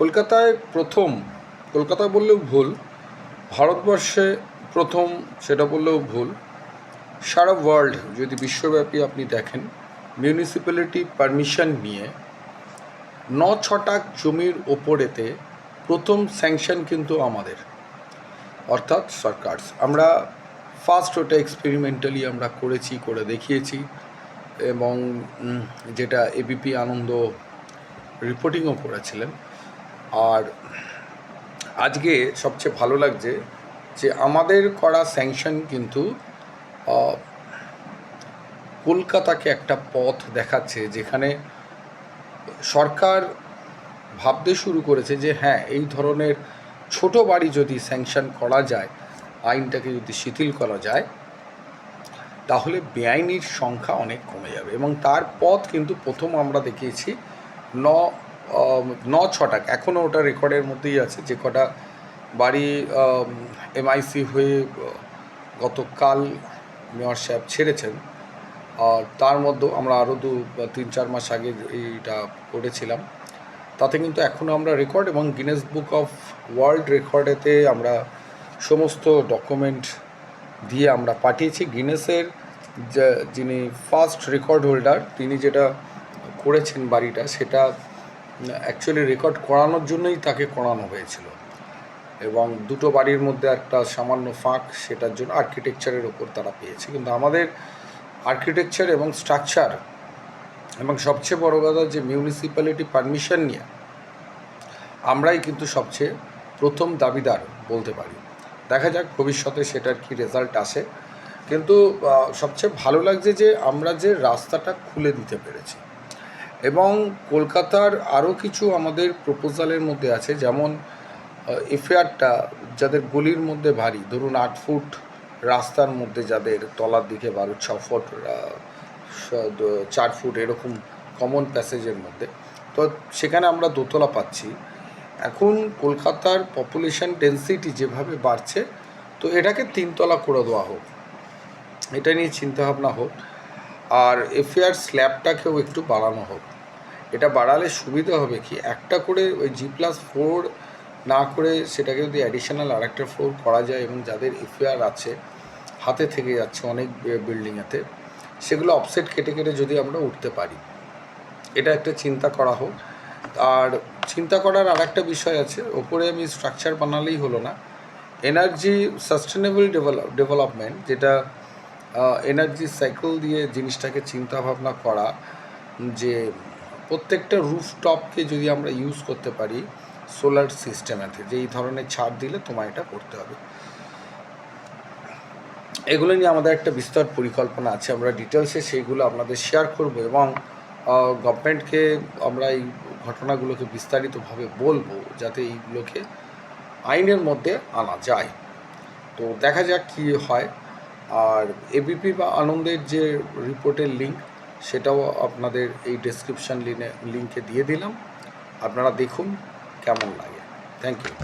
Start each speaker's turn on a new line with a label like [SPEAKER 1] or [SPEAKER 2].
[SPEAKER 1] কলকাতায় প্রথম কলকাতা বললেও ভুল, ভারতবর্ষে প্রথম সেটা বললেও ভুল, সারা ওয়ার্ল্ড যদি বিশ্বব্যাপী আপনি দেখেন মিউনিসিপ্যালিটি পারমিশন নিয়ে ন ছটাক জমির ওপরেতে প্রথম স্যাংশন কিন্তু আমাদের, অর্থাৎ সরকার আমরা ফার্স্ট ওটা এক্সপেরিমেন্টালি আমরা করেছি, করে দেখিয়েছি, এবং যেটা এবিপি আনন্দ রিপোর্টিংও করেছিলেন। আর আজকে সবচেয়ে ভালো লাগছে যে আমাদের করা স্যাংশন কিন্তু কলকাতাকে একটা পথ দেখাচ্ছে যেখানে সরকার ভাবতে শুরু করেছে যে হ্যাঁ এই ধরনের ছোট বাড়ি যদি স্যাংশন করা যায়, আইনটাকে যদি শিথিল করা যায়, তাহলে বেআইনির সংখ্যা অনেক কমে যাবে। এবং তার পথ কিন্তু প্রথম আমরা দেখিয়েছি ন ন ছটাক এখনও ওটা রেকর্ডের মধ্যেই আছে যে কটা বাড়ি এমআইসি হয়ে গতকাল মেয়র সাহেব ছেড়েছেন। আর তার মধ্যেও আমরা আরও দু তিন, চার মাস আগে এইটা করেছিলাম। তাতে কিন্তু এখনও আমরা রেকর্ড এবং গিনেস বুক অফ ওয়ার্ল্ড রেকর্ডেতে আমরা সমস্ত ডকুমেন্ট দিয়ে আমরা পাঠিয়েছি। গিনেসের যিনি ফার্স্ট রেকর্ড হোল্ডার তিনি যেটা করেছেন বাড়িটা, সেটা অ্যাকচুয়ালি রেকর্ড করানোর জন্যই তাকে করানো হয়েছিল। এবং দুটো বাড়ির মধ্যে একটা সামান্য ফাঁক সেটার জন্য আর্কিটেকচারের ওপর তারা পেয়েছে। কিন্তু আমাদের আর্কিটেকচার এবং স্ট্রাকচার এবং সবচেয়ে বড় কথা যে মিউনিসিপ্যালিটি পারমিশন নিয়ে আমরাই কিন্তু সবচেয়ে প্রথম দাবিদার বলতে পারি। দেখা যাক ভবিষ্যতে সেটার কি রেজাল্ট আসে। কিন্তু সবচেয়ে ভালো লাগছে যে আমরা যে রাস্তাটা খুলে দিতে পেরেছি এবং কলকাতার আরও কিছু আমাদের প্রপোজালের মধ্যে আছে, যেমন এফআইআরটা যাদের গলির মধ্যে ভারী, ধরুন আট ফুট রাস্তার মধ্যে যাদের তলার দিকে বারো, ছ ফুট চার ফুট এরকম কমন প্যাসেজের মধ্যে। তো সেখানে আমরা দোতলা পাচ্ছি। এখন কলকাতার পপুলেশন ডেন্সিটি যেভাবে বাড়ছে, তো এটাকে তিনতলা করে দেওয়া হোক। এটা নিয়ে চিন্তাভাবনা হোক। আর এফআইআর স্ল্যাবটাকেও একটু বাড়ানো হোক। এটা বাড়ালে সুবিধা হবে কি? একটা করে ওই জি প্লাস ফোর না করে সেটাকে যদি অ্যাডিশনাল আরেকটা ফ্লোর করা যায় এবং যাদের এফআইআর আছে, হাতে থেকে যাচ্ছে অনেক বিল্ডিংয়েতে সেগুলো অফসেট কেটে কেটে যদি আমরা উঠতে পারি। এটা একটা চিন্তা করা হোক। আর চিন্তা করার আর একটা বিষয় আছে, ওপরে আমি স্ট্রাকচার বানালেই হলো না। এনার্জি সাস্টেনেবল ডেভেলপ ডেভেলপমেন্ট যেটা এনার্জি সাইকেল দিয়ে জিনিসটাকে চিন্তা ভাবনা করা, যে প্রত্যেকটা রুফটপকে যদি আমরা ইউজ করতে পারি সোলার সিস্টেমেতে যে এই ধরনের ছাড় দিলে তোমায় এটা করতে হবে। এগুলো নিয়ে আমাদের একটা বিস্তর পরিকল্পনা আছে, আমরা ডিটেলসে সেইগুলো আপনাদের শেয়ার করব এবং গভর্নমেন্টকে আমরা এই ঘটনাগুলোকে বিস্তারিতভাবে বলব যাতে এইগুলোকে আইনের মধ্যে আনা যায়। তো দেখা যাক কী হয়। আর এবিপি বা আনন্দের যে রিপোর্টের লিঙ্ক সেটাও আপনাদের এই ডেসক্রিপশান লিনে লিঙ্কে দিয়ে দিলাম। আপনারা দেখুন কেমন লাগে। Thank you